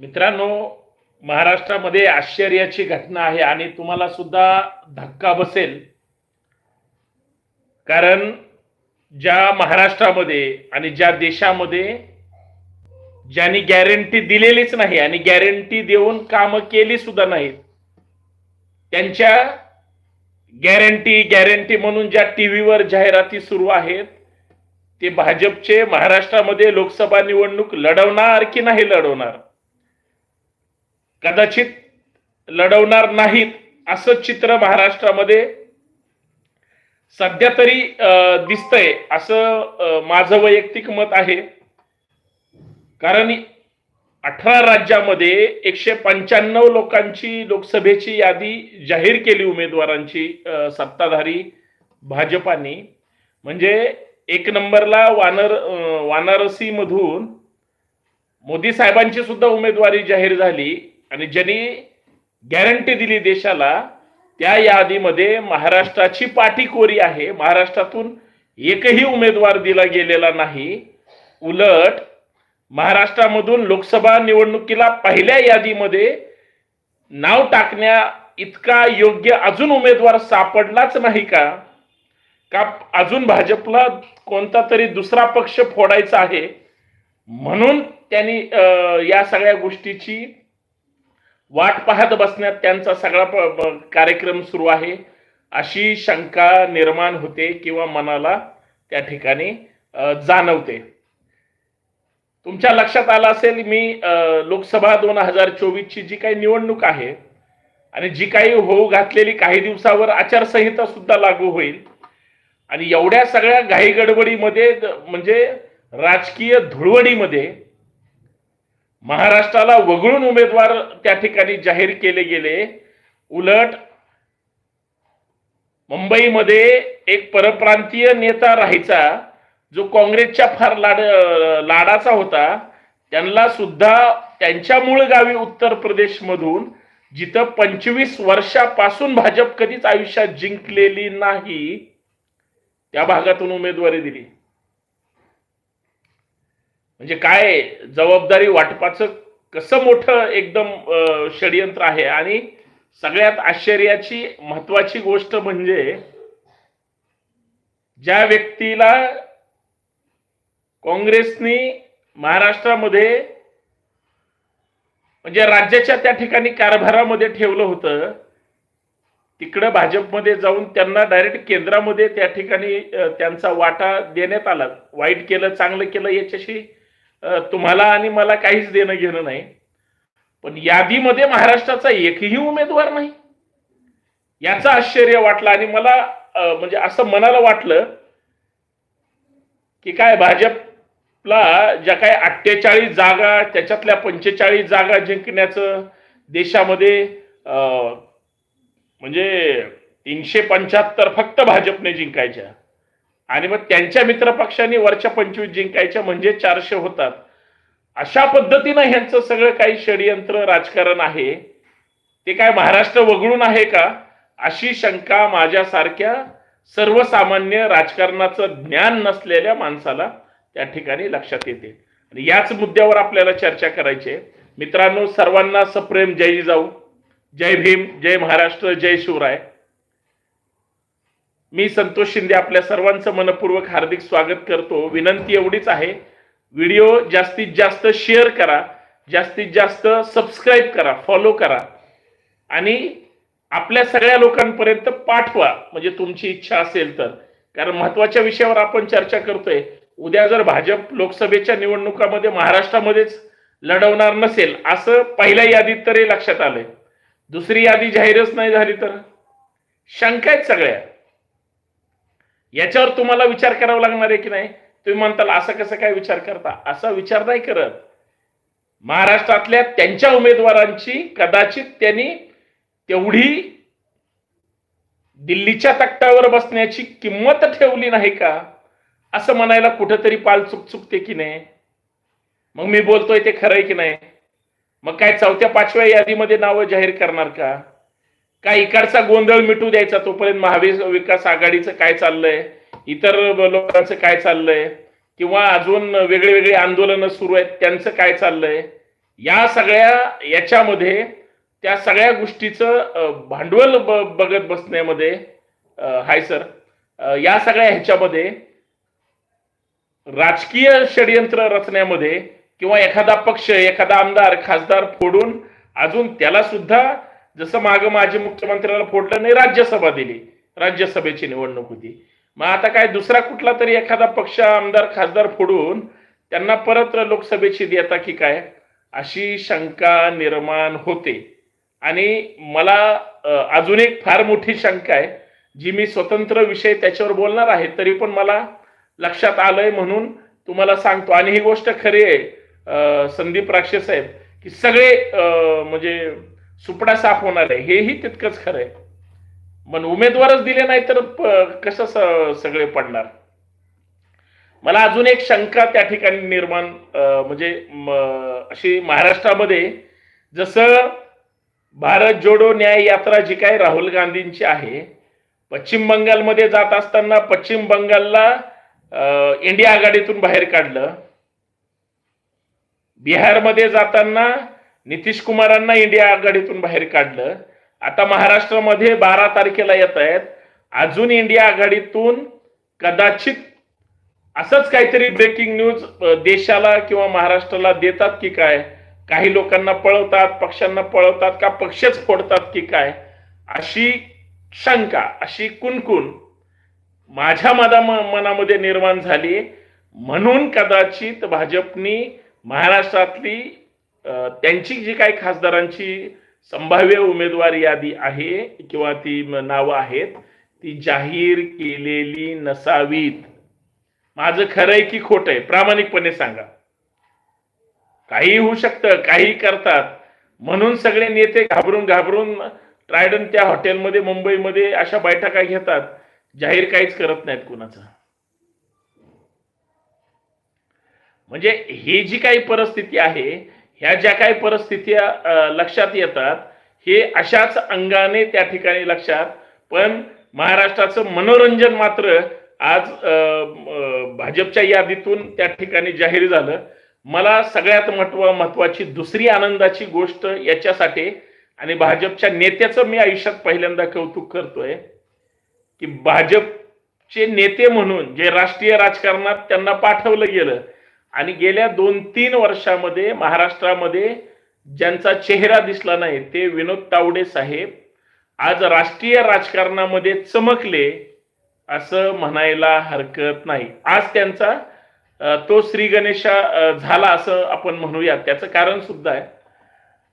मित्रांनो महाराष्ट्रामध्ये आश्चर्याची घटना आहे आणि तुम्हाला सुद्धा धक्का बसेल. कारण ज्या महाराष्ट्रामध्ये आणि ज्या देशामध्ये ज्यांनी गॅरंटी दिलेलीच नाही आणि गॅरंटी देऊन कामं केली सुद्धा नाहीत त्यांच्या गॅरंटी गॅरंटी म्हणून ज्या टी व्हीवर जाहिराती सुरू आहेत ते भाजपचे महाराष्ट्रामध्ये लोकसभा निवडणूक लढवणार की नाही लढवणार? कदाचित लढवणार नाहीत असं चित्र महाराष्ट्रामध्ये सध्या तरी दिसतंय असं माझं वैयक्तिक मत आहे. कारण अठरा राज्यामध्ये एकशे पंच्याण्णव लोकांची लोकसभेची यादी जाहीर केली उमेदवारांची सत्ताधारी भाजपाने. म्हणजे एक नंबरला वानर वानारसी मधून मोदी साहेबांची सुद्धा उमेदवारी जाहीर झाली. आणि ज्यांनी गॅरंटी दिली देशाला त्या यादीमध्ये महाराष्ट्राची पाठीकोरी आहे. महाराष्ट्रातून एकही उमेदवार दिला गेलेला नाही. उलट महाराष्ट्रामधून लोकसभा निवडणुकीला पहिल्या यादीमध्ये नाव टाकण्या इतका योग्य अजून उमेदवार सापडलाच नाही का? का अजून भाजपला कोणता तरी दुसरा पक्ष फोडायचा आहे? म्हणून त्यांनी या सगळ्या गोष्टीची वाट पाहत बसण्यात त्यांचा सगळा कार्यक्रम सुरू आहे. अशी शंका निर्माण होते किंवा मनाला त्या ठिकाणी जाणवते. तुमच्या लक्षात आलं असेल मी लोकसभा दोन हजार चोवीसची जी काही निवडणूक आहे आणि जी काही होऊ घातलेली काही दिवसावर आचारसंहिता सुद्धा लागू होईल आणि एवढ्या सगळ्या घाई गडबडीमध्ये म्हणजे राजकीय धुळवडीमध्ये महाराष्ट्राला वगळून उमेदवार त्या ठिकाणी जाहीर केले गेले. उलट मुंबईमध्ये एक परप्रांतीय नेता राहायचा जो काँग्रेसच्या फार लाड लाडाचा होता त्यांना सुद्धा त्यांच्या मूळ गावी उत्तर प्रदेश मधून जिथं पंचवीस वर्षापासून भाजप कधीच आयुष्यात जिंकलेली नाही त्या भागातून उमेदवारी दिली. म्हणजे काय जबाबदारी वाटपाचं कसं मोठं एकदम षडयंत्र आहे? आणि सगळ्यात आश्चर्याची महत्वाची गोष्ट म्हणजे ज्या व्यक्तीला काँग्रेसनी महाराष्ट्रामध्ये म्हणजे राज्याच्या त्या ठिकाणी कारभारामध्ये ठेवलं होतं तिकडं भाजपमध्ये जाऊन त्यांना डायरेक्ट केंद्रामध्ये त्या ठिकाणी त्यांचा वाटा देण्यात आला. वाईट केलं चांगलं केलं याच्याशी तुम्हाला आणि मला काहीच देणं घेणं नाही. पण यादीमध्ये महाराष्ट्राचा एकही उमेदवार नाही. याचं आश्चर्य वाटलं आणि मला म्हणजे असं मनाला वाटलं की काय भाजपला ज्या काय अठ्ठेचाळीस जागा त्याच्यातल्या पंचेचाळीस जागा जिंकण्याचं देशामध्ये म्हणजे तीनशे पंच्याहत्तर फक्त भाजपने जिंकायच्या. आणि मग त्यांच्या मित्रपक्षांनी वरच्या पंचवीस जिंकायच्या म्हणजे चारशे होतात. अशा पद्धतीनं ह्यांचं सगळं काही षडयंत्र राजकारण आहे. ते काय महाराष्ट्र वगळून आहे का? अशी शंका माझ्यासारख्या सर्वसामान्य राजकारणाचं ज्ञान नसलेल्या माणसाला त्या ठिकाणी लक्षात येते. आणि याच मुद्द्यावर आपल्याला चर्चा करायची आहे. मित्रांनो सर्वांना सप्रेम जय जाऊ जय भीम जय महाराष्ट्र जय शिवराय. मी संतोष शिंदे आपल्या सर्वांचं मनपूर्वक हार्दिक स्वागत करतो. विनंती एवढीच आहे व्हिडिओ जास्तीत जास्त शेअर करा जास्तीत जास्त सबस्क्राईब करा फॉलो करा आणि आपल्या सगळ्या लोकांपर्यंत पाठवा म्हणजे तुमची इच्छा असेल तर. कारण महत्त्वाच्या विषयावर आपण चर्चा करतोय. उद्या जर भाजप लोकसभेच्या निवडणुकामध्ये महाराष्ट्रामध्येच लढवणार नसेल असं पहिल्या यादीत तरी लक्षात आलंय. दुसरी यादी जाहीरच नाही झाली तर? शंका आहेत सगळ्या. याच्यावर तुम्हाला विचार करावा लागणार आहे की नाही? तुम्ही म्हणताल असं कसं काय विचार करता? असा विचार नाही करत. महाराष्ट्रातल्या त्यांच्या उमेदवारांची कदाचित त्यांनी तेवढी दिल्लीच्या तक्त्यावर बसण्याची किंमत ठेवली नाही का? असं म्हणायला कुठंतरी पाल चुक चुकते की नाही? मग मी बोलतोय ते खरंय की नाही? मग काय चौथ्या पाचव्या यादीमध्ये नावं जाहीर करणार का? काय इकडचा गोंधळ मिटू द्यायचा तोपर्यंत महावीर विकास आघाडीचं काय चाललंय? इतर लोकांचं काय चाललंय? किंवा अजून वेगळे वेगळे आंदोलनं सुरू आहेत त्यांचं काय चाललंय? या सगळ्या याच्यामध्ये त्या सगळ्या गोष्टीचं भांडवल बघत बसण्यामध्ये हाय सर या सगळ्या ह्याच्यामध्ये राजकीय षडयंत्र रचण्यामध्ये किंवा एखादा पक्ष एखादा आमदार खासदार फोडून अजून त्याला सुद्धा जसं माग माजी मुख्यमंत्र्याला फोडलं नाही राज्यसभा दिली. राज्यसभेची निवडणूक होती. मग आता काय दुसरा कुठला तरी एखादा पक्ष आमदार खासदार फोडून त्यांना परत लोकसभेची देता की काय? अशी शंका निर्माण होते. आणि मला अजून एक फार मोठी शंका आहे जी मी स्वतंत्र विषय त्याच्यावर बोलणार आहे तरी पण मला लक्षात आलंय म्हणून तुम्हाला सांगतो. आणि ही गोष्ट खरी आहे संदीप राक्षे साहेब की सगळे म्हणजे सुपडा साफ होणार आहे हेही तितकंच खरं आहे. पण उमेदवारच दिले नाही तर कसं स- सगळे पडणार? मला अजून एक शंका त्या ठिकाणी निर्माण म्हणजे अशी महाराष्ट्रामध्ये जसं भारत जोडो न्याय यात्रा जी काय राहुल गांधींची आहे पश्चिम बंगालमध्ये जात असताना पश्चिम बंगालला इंडिया आघाडीतून बाहेर काढलं. बिहारमध्ये जाताना नितीश कुमारांना इंडिया आघाडीतून बाहेर काढलं. आता महाराष्ट्रामध्ये बारा तारखेला येत आहेत. अजून इंडिया आघाडीतून कदाचित असंच काहीतरी ब्रेकिंग न्यूज देशाला किंवा महाराष्ट्राला देतात की काय? काही लोकांना पळवतात पक्षांना पळवतात का पक्षच फोडतात की काय? अशी शंका अशी कुणकुण माझ्या मना मनामध्ये निर्माण झाली. म्हणून कदाचित भाजपनी महाराष्ट्रातली त्यांची जी काही खासदारांची संभाव्य उमेदवार यादी आहे किंवा ती नावं आहेत ती जाहीर केलेली नसावीत. माझं खरंय की खोट आहे प्रामाणिकपणे सांगा. काही होऊ शकतं काही करतात. म्हणून सगळे नेते घाबरून घाबरून ट्रायडन त्या हॉटेलमध्ये मुंबईमध्ये अशा बैठका घेतात. जाहीर काहीच करत नाहीत कुणाचं. म्हणजे ही जी काही परिस्थिती आहे ह्या ज्या काही परिस्थिती लक्षात येतात हे अशाच अंगाने त्या ठिकाणी लक्षात. पण महाराष्ट्राचं मनोरंजन मात्र आज भाजपच्या यादीतून त्या ठिकाणी जाहीर झालं. मला सगळ्यात महत्त्व महत्वाची दुसरी आनंदाची गोष्ट याच्यासाठी आणि भाजपच्या नेत्याचं मी आयुष्यात पहिल्यांदा कौतुक करतोय की भाजपचे नेते म्हणून जे राष्ट्रीय राजकारणात त्यांना पाठवलं गेलं आणि गेल्या दोन तीन वर्षामध्ये महाराष्ट्रामध्ये ज्यांचा चेहरा दिसला नाही ते विनोद तावडे साहेब आज राष्ट्रीय राजकारणामध्ये चमकले असं म्हणायला हरकत नाही. आज त्यांचा तो श्री गणेशा झाला असं आपण म्हणूया त्याचं कारण सुद्धा आहे.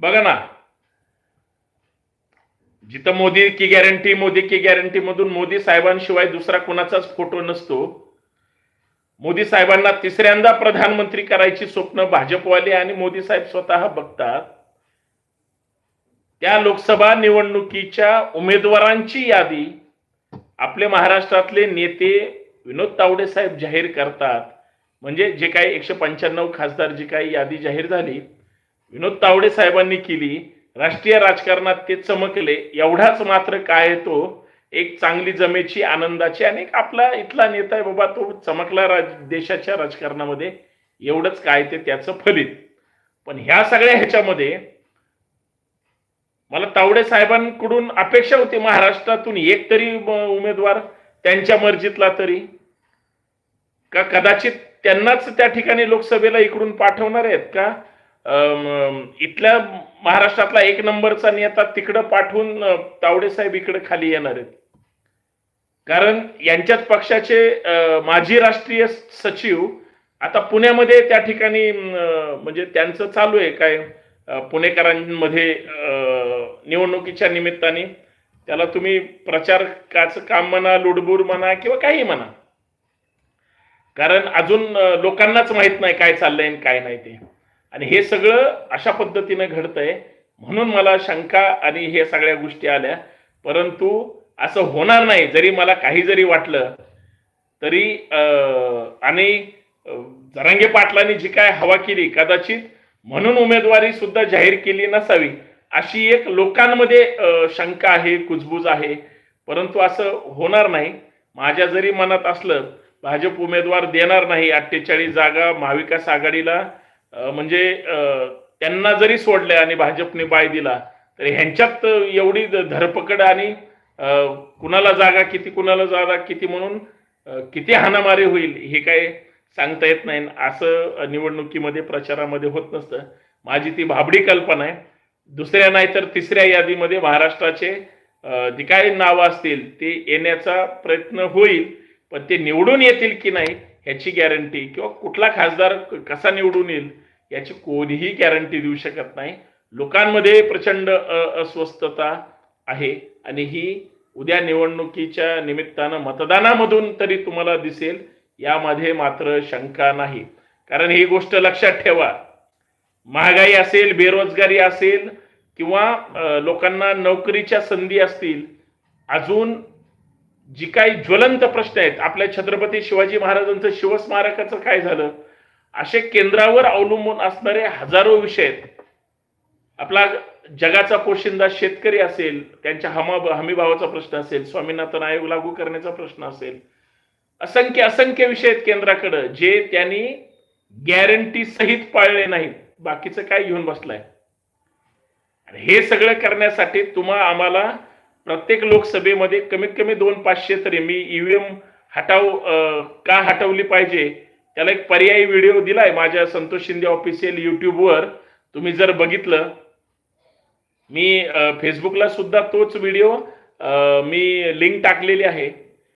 बघा ना. जिथं मोदी की गॅरंटी मोदी की गॅरंटी मधून मोदी साहेबांशिवाय दुसरा कुणाचाच फोटो नसतो. मोदी साहेबांना तिसऱ्यांदा प्रधानमंत्री करायची स्वप्न भाजपवाले आणि मोदी साहेब स्वतः बघतात. त्या लोकसभा निवडणुकीच्या उमेदवारांची यादी आपले महाराष्ट्रातले नेते विनोद तावडे साहेब जाहीर करतात. म्हणजे जे काही एकशे पंच्याण्णव खासदार जी काही यादी जाहीर झाली विनोद तावडे साहेबांनी केली राष्ट्रीय राजकारणात ते चमकले एवढाच मात्र काय तो एक चांगली जमेची आनंदाची आणि आपला इथला नेता आहे बाबा तो चमकला राज देशाच्या राजकारणामध्ये. एवढंच काय ते त्याचं फलित पण ह्या सगळ्या ह्याच्यामध्ये मला तावडे साहेबांकडून अपेक्षा होती महाराष्ट्रातून एक तरी उमेदवार त्यांच्या मर्जीतला तरी. का कदाचित त्यांनाच त्या ठिकाणी लोकसभेला इकडून पाठवणार आहेत का? इथल्या महाराष्ट्रातला एक नंबरचा नेता तिकडं पाठवून तावडे साहेब इकडे खाली येणार आहेत. कारण यांच्याच पक्षाचे माजी राष्ट्रीय सचिव आता पुण्यामध्ये त्या ठिकाणी म्हणजे त्यांचं चालू आहे काय पुणेकरांमध्ये निवडणुकीच्या निमित्ताने. त्याला तुम्ही प्रचारकाचं काम म्हणा लुडबुड म्हणा किंवा काही म्हणा. कारण अजून लोकांनाच माहीत नाही काय चाललंय आणि काय नाही ते. आणि हे सगळं अशा पद्धतीने घडतंय. म्हणून मला शंका आणि हे सगळ्या गोष्टी आल्या. परंतु असं होणार नाही जरी मला काही जरी वाटलं तरी आणि जरंगे जरांगे पाटलांनी जी काय हवा केली कदाचित म्हणून उमेदवारी सुद्धा जाहीर केली नसावी अशी एक लोकांमध्ये शंका आहे कुजबूज आहे. परंतु असं होणार नाही. माझ्या जरी मनात असलं भाजप उमेदवार देणार नाही अठ्ठेचाळीस जागा महाविकास आघाडीला म्हणजे अं, त्यांना जरी सोडले आणि भाजपने बाय दिला तर ह्यांच्यात एवढी धरपकड आणि कुणाला जागा किती कुणाला जागा किती म्हणून किती हाणामारी होईल हे काय सांगता येत नाही. असं निवडणुकीमध्ये प्रचारामध्ये होत नसतं. माझी ती भाबडी कल्पना आहे. दुसऱ्या नाही तर तिसऱ्या यादीमध्ये महाराष्ट्राचे जी काय नावं असतील ते येण्याचा प्रयत्न होईल पण ते निवडून येतील की नाही ह्याची गॅरंटी किंवा कुठला खासदार कसा निवडून येईल याची कोणीही गॅरंटी देऊ शकत नाही. लोकांमध्ये प्रचंड अ- अस्वस्थता आहे. आणि ही उद्या निवडणुकीच्या निमित्तानं मतदानामधून तरी तुम्हाला दिसेल यामध्ये मात्र शंका नाही. कारण ही गोष्ट लक्षात ठेवा. महागाई असेल बेरोजगारी असेल किंवा लोकांना नोकरीच्या संधी असतील अजून जी काही ज्वलंत प्रश्न आहेत आपल्या छत्रपती शिवाजी महाराजांचं शिवस्मारकाचं काय झालं? असे केंद्रावर अवलंबून असणारे हजारो विषय आहेत. आपला जगाचा पोशिंदा शेतकरी असेल त्यांच्या हमा हमीभावाचा प्रश्न असेल स्वामीनाथन आयोग लागू करण्याचा प्रश्न असेल असंख्य असंख्य विषय आहेत केंद्राकडे जे त्यांनी गॅरंटी सहित पाळले नाहीत. बाकीचं काय घेऊन बसलाय? हे सगळं करण्यासाठी तुम्हा आम्हाला प्रत्येक लोकसभेमध्ये कमीत कमी दोन पाचशे तरी मी ईव्हीएम हटाव का हटवली पाहिजे त्याला एक पर्यायी व्हिडिओ दिलाय माझ्या संतोष शिंदे ऑफिशियल युट्यूबवर तुम्ही जर बघितलं मी फेसबुकला सुद्धा तोच व्हिडिओ मी लिंक टाकलेली आहे.